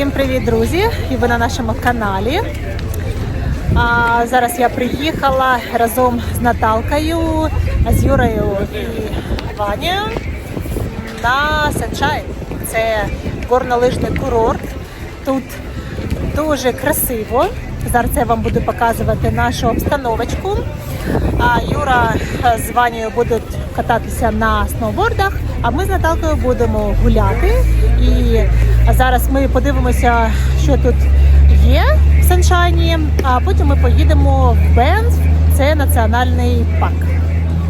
Всім привіт, друзі! І ви на нашому каналі. А, зараз я приїхала разом з Наталкою, з Юрою і Ванією на Санчай. Це горнолижний курорт. Тут дуже красиво. Зараз я вам буду показувати нашу обстановочку. А Юра з Ванією будуть кататися на сноубордах, а ми з Наталкою будемо гуляти. І зараз ми подивимося, що тут є в Саншайні, а потім ми поїдемо в Бенз, це національний парк.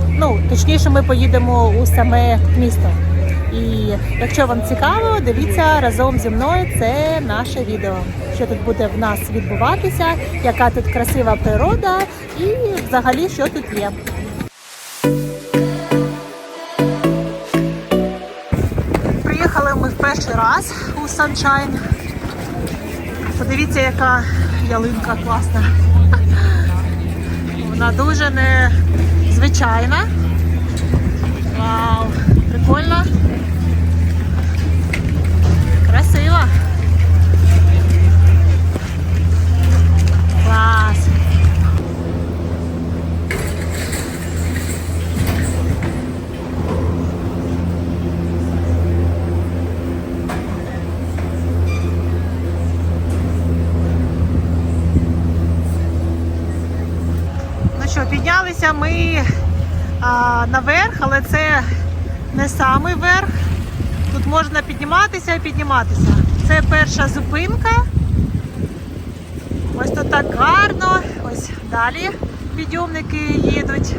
Ну, точніше, ми поїдемо у саме місто. І якщо вам цікаво, дивіться разом зі мною це наше відео. Що тут буде в нас відбуватися, яка тут красива природа і взагалі що тут є. Перший раз у Sunshine. Подивіться, яка ялинка класна. Вона дуже незвичайна. Вау, прикольно. Красиво. Клас. Піднялися ми а, наверх, але це не самий верх. Тут можна підніматися і підніматися. Це перша зупинка. Ось тут так гарно. Ось далі підйомники їдуть.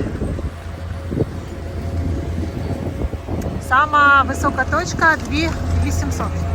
Сама висока точка 2800.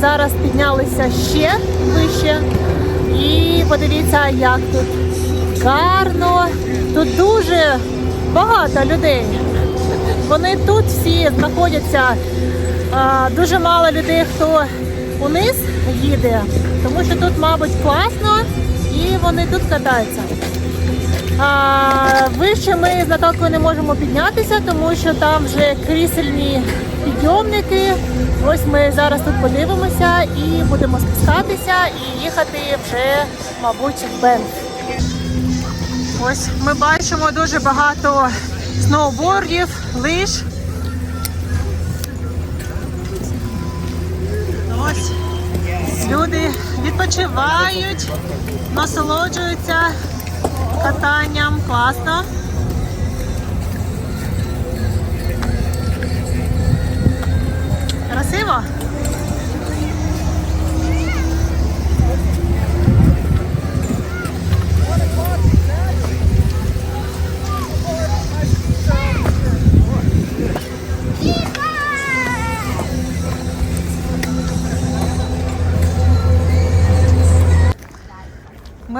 Зараз піднялися ще вище. І подивіться, як тут гарно. Тут дуже багато людей. Вони тут всі знаходяться. Дуже мало людей, хто униз їде, тому що тут, мабуть, класно і вони тут катаються. Вище ми з Наталкою не можемо піднятися, тому що там вже крісельні підйомники. Ось ми зараз тут подивимося і будемо спускатися і їхати вже, мабуть, в Бен. Ось ми бачимо дуже багато сноубордів, лиж. Ось люди відпочивають, насолоджуються катанням. Класно.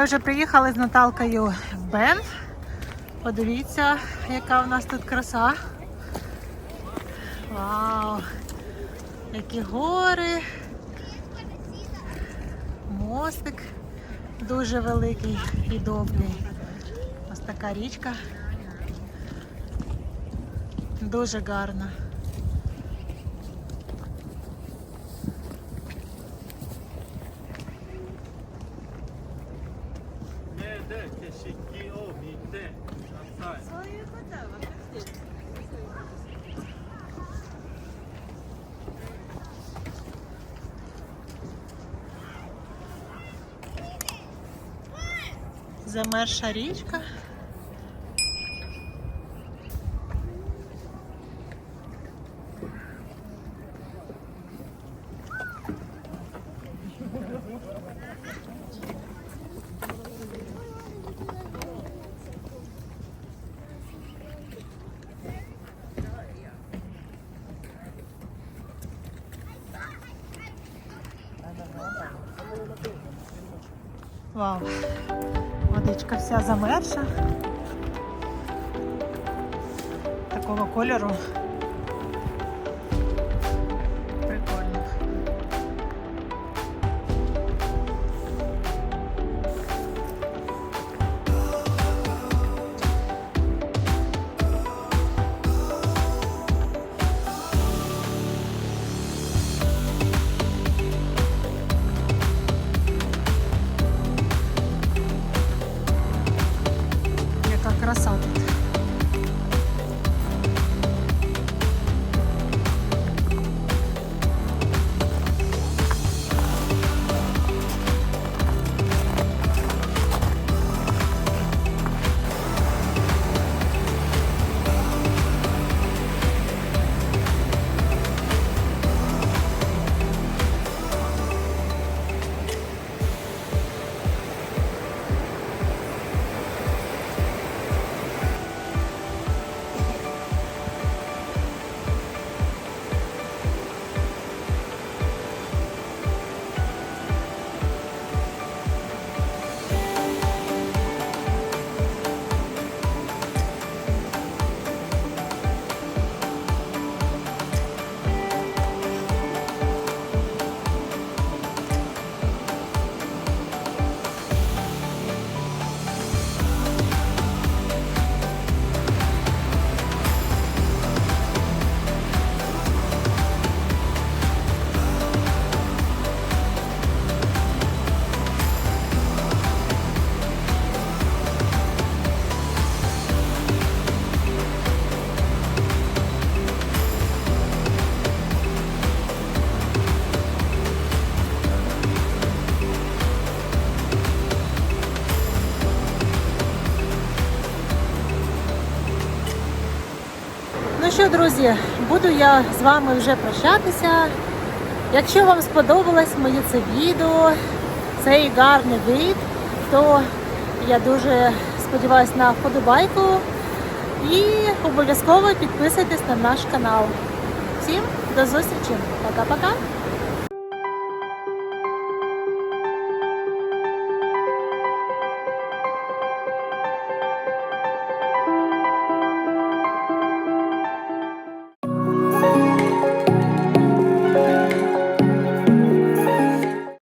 Вже приїхали з Наталкою в Бенф. Подивіться, яка в нас тут краса. Вау! Які гори. Мостик дуже великий і довгий. Ось така річка. Дуже гарна. Замерша річка. Вау. Водичка вся замерша. Такого кольору. Яка друзі, буду я з вами вже прощатися. Якщо вам сподобалось моє це відео, цей гарний вид, то я дуже сподіваюся на вподобайку і обов'язково підписуйтесь на наш канал. Всім до зустрічі! Пока-пока!